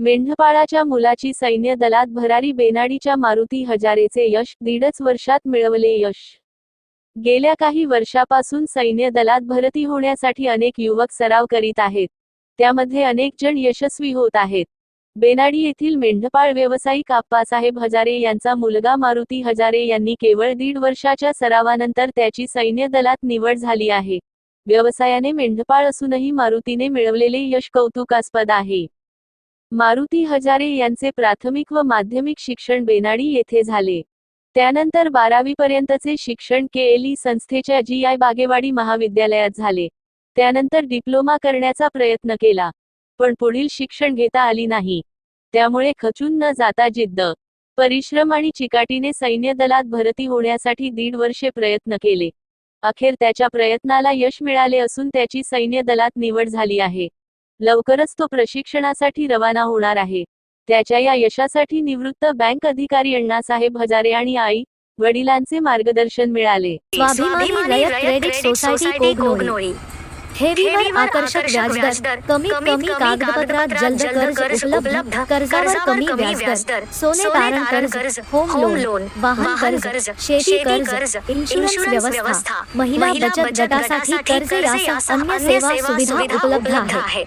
मेंढपाळाच्या मुलाची सैन्य दलात भरारी बेनाडीच्या मारुती हजारेचे यश दीडच वर्षात मिळवले यश. गेल्या काही वर्षापासून सैन्य दलात भरती होण्यासाठी अनेक युवक सराव करीत आहेत. त्यामध्ये अनेक जण यशस्वी होत आहेत. बेनाडी येथील मेंढपाळ व्यावसायिक आप्पासाहेब हजारे यांचा मुलगा मारुती हजारे यांनी केवळ दीड वर्षाच्या सरावानंतर त्याची सैन्य दलात निवड झाली आहे. व्यवसायाने मेंढपाळ असूनही मारुतीने मिळवलेले यश कौतुकास्पद आहे. मारुती हजारे यांचे प्राथमिक व माध्यमिक शिक्षण बेनाडी येथे झाले. त्यानंतर बारावीपर्यंतचे शिक्षण केएलई संस्थेच्या जी आय बागेवाडी महाविद्यालयात झाले. त्यानंतर डिप्लोमा करण्याचा प्रयत्न केला. पण पुढील शिक्षण घेता आली नाही. त्यामुळे खचून न जाता जिद्द परिश्रम आणि चिकाटीने सैन्य दलात भरती होण्यासाठी दीड वर्षे प्रयत्न केले. अखेर त्याच्या प्रयत्नाला यश मिळाले असून त्याची सैन्य दलात निवड झाली आहे. लवकरच तो प्रशिक्षणासाठी रवाना होणार आहे. त्याच्या या यशासाठी निवृत्त बँक अधिकारी अण्णासाहेब हजारे आणि आई वडिलांचे मार्गदर्शन मिळाले. स्वाभिमानी रयत क्रेडिट सोसायटी कोगनोळी ठेवीवर आकर्षक व्याजदर कमीत कमी कागदपत्रात जलद कर्ज उपलब्ध कर्जावर कमी व्याजदर. सोने तारण कर्ज होम लोन वाहन कर्ज शेती कर्ज इन्शुरन्स व्यवस्था. महिला बचत गटासाठी कर्ज यासह अन्य सेवा सुविधा उपलब्ध आहेत.